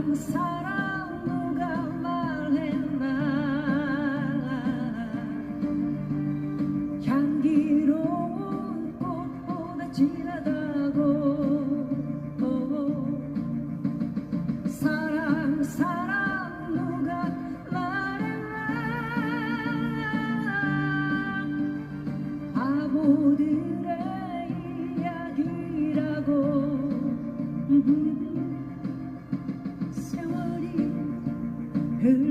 한국 사람 누가 말했나? 향기로운 꽃보다 진하다고. 사랑 사랑 누가 말했나? 바보들 who